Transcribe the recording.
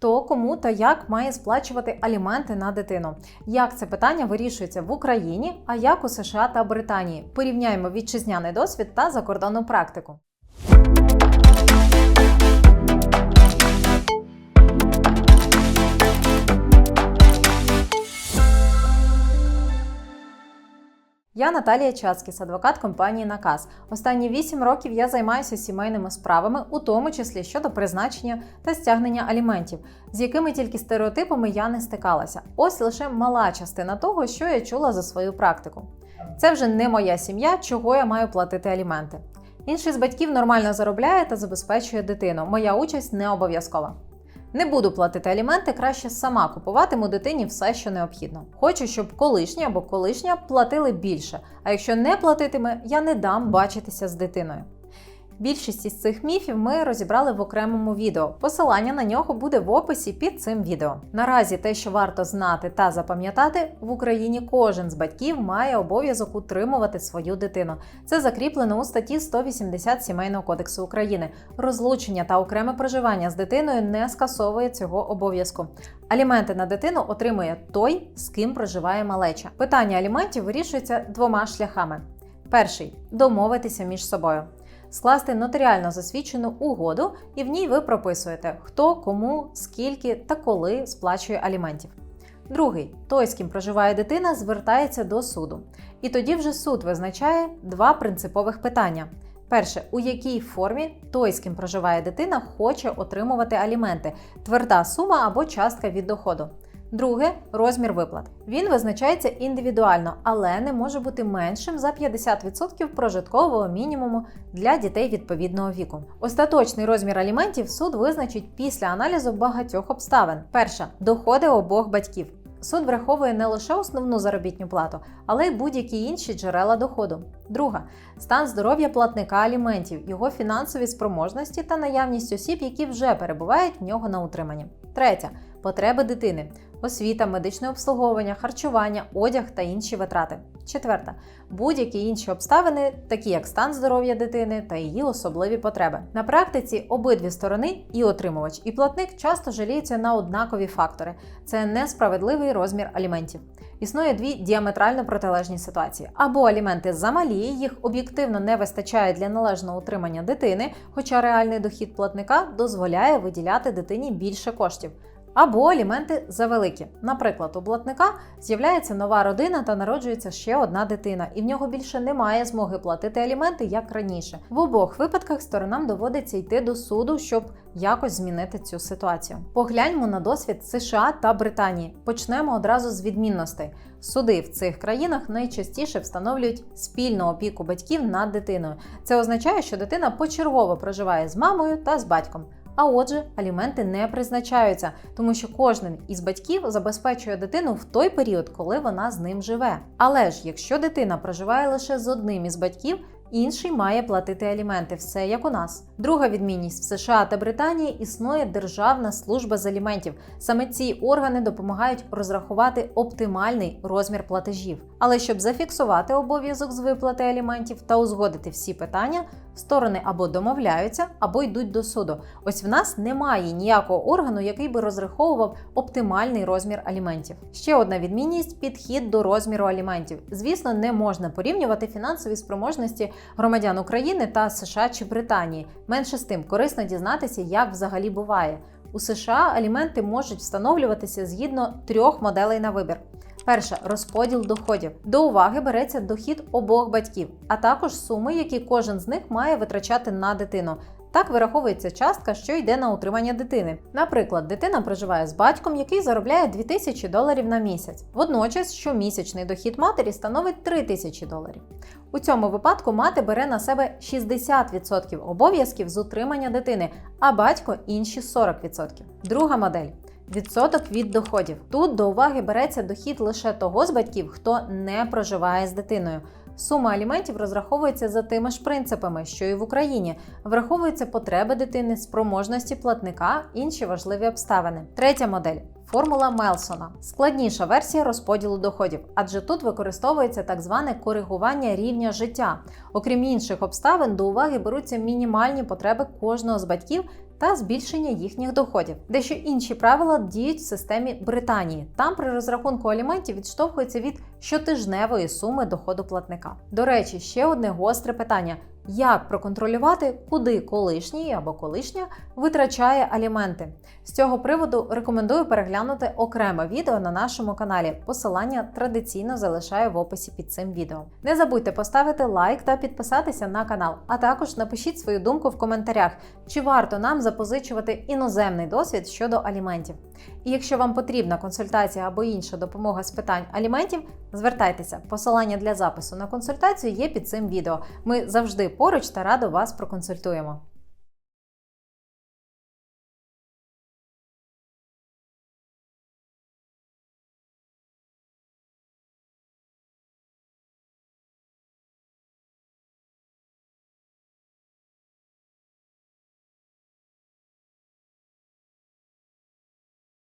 Хто кому та як має сплачувати аліменти на дитину? Як це питання вирішується в Україні, а як у США та Британії? Порівняємо вітчизняний досвід та закордонну практику. Я Наталія Чацкіс, адвокат компанії Наказ. Останні 8 років я займаюся сімейними справами, у тому числі щодо призначення та стягнення аліментів, з якими тільки стереотипами я не стикалася. Ось лише мала частина того, що я чула за свою практику. Це вже не моя сім'я, чого я маю платити аліменти. Інший з батьків нормально заробляє та забезпечує дитину. Моя участь не обов'язкова. Не буду платити аліменти, краще сама купуватиму дитині все, що необхідно. Хочу, щоб колишні або колишня платили більше. А якщо не платитиме, я не дам бачитися з дитиною. Більшість із цих міфів ми розібрали в окремому відео. Посилання на нього буде в описі під цим відео. Наразі те, що варто знати та запам'ятати, в Україні кожен з батьків має обов'язок утримувати свою дитину. Це закріплено у статті 180 Сімейного кодексу України. Розлучення та окреме проживання з дитиною не скасовує цього обов'язку. Аліменти на дитину отримує той, з ким проживає малеча. Питання аліментів вирішується двома шляхами: перший домовитися між собою скласти нотаріально засвідчену угоду, і в ній ви прописуєте, хто, кому, скільки та коли сплачує аліментів. Другий той, з ким проживає дитина, звертається до суду. І тоді вже суд визначає два принципових питання. Перше, у якій формі той, з ким проживає дитина, хоче отримувати аліменти, тверда сума або частка від доходу. Друге розмір виплат. Він визначається індивідуально, але не може бути меншим за 50% прожиткового мінімуму для дітей відповідного віку. Остаточний розмір аліментів суд визначить після аналізу багатьох обставин. Перша доходи обох батьків. Суд враховує не лише основну заробітну плату, але й будь-які інші джерела доходу. Друга стан здоров'я платника аліментів, його фінансові спроможності та наявність осіб, які вже перебувають в нього на утриманні. Третя потреби дитини, освіта, медичне обслуговування, харчування, одяг та інші витрати. Четверта будь-які інші обставини, такі як стан здоров'я дитини та її особливі потреби. На практиці обидві сторони, і отримувач, і платник часто жаліються на однакові фактори: це несправедливий розмір аліментів. Існує дві діаметрально протилежні ситуації: або аліменти замалі, їх об'єктивно не вистачає для належного утримання дитини, хоча реальний дохід платника дозволяє виділяти дитині більше коштів. Або аліменти завеликі. Наприклад, у платника з'являється нова родина та народжується ще одна дитина, і в нього більше немає змоги платити аліменти як раніше. В обох випадках сторонам доводиться йти до суду, щоб якось змінити цю ситуацію. Погляньмо на досвід США та Британії. Почнемо одразу з відмінностей. Суди в цих країнах найчастіше встановлюють спільну опіку батьків над дитиною. Це означає, що дитина почергово проживає з мамою та з батьком. А отже, аліменти не призначаються, тому що кожен із батьків забезпечує дитину в той період, коли вона з ним живе. Але ж якщо дитина проживає лише з одним із батьків, інший має платити аліменти, все як у нас. Друга відмінність в США та Британії існує Державна служба з аліментів. Саме ці органи допомагають розрахувати оптимальний розмір платежів. Але щоб зафіксувати обов'язок з виплати аліментів та узгодити всі питання, сторони або домовляються, або йдуть до суду. Ось в нас немає ніякого органу, який би розраховував оптимальний розмір аліментів. Ще одна відмінність підхід до розміру аліментів. Звісно, не можна порівнювати фінансові спроможності громадян України та США чи Британії. Менше з тим корисно дізнатися, як взагалі буває. У США аліменти можуть встановлюватися згідно трьох моделей на вибір. Перша розподіл доходів. До уваги береться дохід обох батьків, а також суми, які кожен з них має витрачати на дитину. Так вираховується частка, що йде на утримання дитини. Наприклад, дитина проживає з батьком, який заробляє 2000 доларів на місяць. Водночас, щомісячний дохід матері становить 3000 доларів. У цьому випадку мати бере на себе 60% обов'язків з утримання дитини, а батько інші 40%. Друга модель. Відсоток від доходів. Тут до уваги береться дохід лише того з батьків, хто не проживає з дитиною. Сума аліментів розраховується за тими ж принципами, що і в Україні. Враховуються потреби дитини, спроможності платника, інші важливі обставини. Третя модель формула Мелсона складніша версія розподілу доходів, адже тут використовується так зване коригування рівня життя. Окрім інших обставин, до уваги беруться мінімальні потреби кожного з батьків та збільшення їхніх доходів. Дещо інші правила діють в системі Британії. Там при розрахунку аліментів відштовхується від щотижневої суми доходу платника. До речі, ще одне гостре питання: як проконтролювати, куди колишній або колишня витрачає аліменти? З цього приводу рекомендую переглянути окреме відео на нашому каналі. Посилання традиційно залишаю в описі під цим відео. Не забудьте поставити лайк та підписатися на канал, а також напишіть свою думку в коментарях, чи варто нам запозичувати іноземний досвід щодо аліментів. І якщо вам потрібна консультація або інша допомога з питань аліментів, звертайтеся. Посилання для запису на консультацію є під цим відео. Ми завжди поруч та радо вас проконсультуємо.